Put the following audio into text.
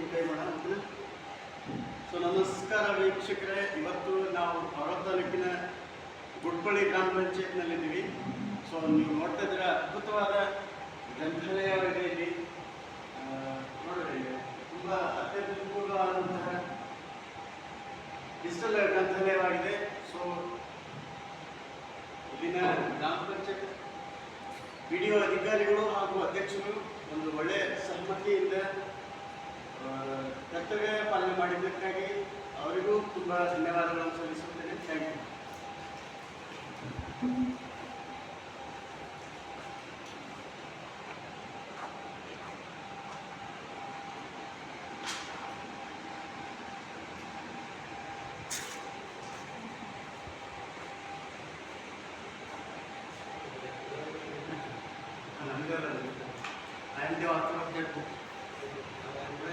ಕೈ ಸೊ ನಮಸ್ಕಾರ ವೀಕ್ಷಕರೇ. ಇವತ್ತು ನಾವು ಹೊರ ತಾಲೂಕಿನ ಗುಡ್ಬಳ್ಳಿ ಗ್ರಾಮ ಪಂಚಾಯತ್ನಲ್ಲಿದ್ದೀವಿ. ಸೊ ನೀವು ನೋಡ್ತಾ ಇದ್ರೆ ಅದ್ಭುತವಾದ ಗ್ರಂಥಾಲಯವಾಗಿದೆ ಇಲ್ಲಿ. ಆ, ತುಂಬಾ ಅತ್ಯಂತ ಅನುಕೂಲವಾದಂತಹ ಡಿಜಿಟಲ್ ಗ್ರಂಥಾಲಯವಾಗಿದೆ. ಸೊ ಇಲ್ಲಿನ ಗ್ರಾಮ ಪಂಚಾಯತ್ ಒ ಅಧಿಕಾರಿಗಳು ಹಾಗೂ ಅಧ್ಯಕ್ಷರು ಒಂದು ಒಳ್ಳೆಯ ಸಹಮತಿಯಿಂದ ಸೂಕ್ತವೇ ಪಾಲನೆ ಮಾಡಿದ್ದಕ್ಕಾಗಿ ಅವರಿಗೂ ತುಂಬ ಧನ್ಯವಾದಗಳನ್ನು ಸಲ್ಲಿಸುತ್ತೇನೆ. Thank you I am.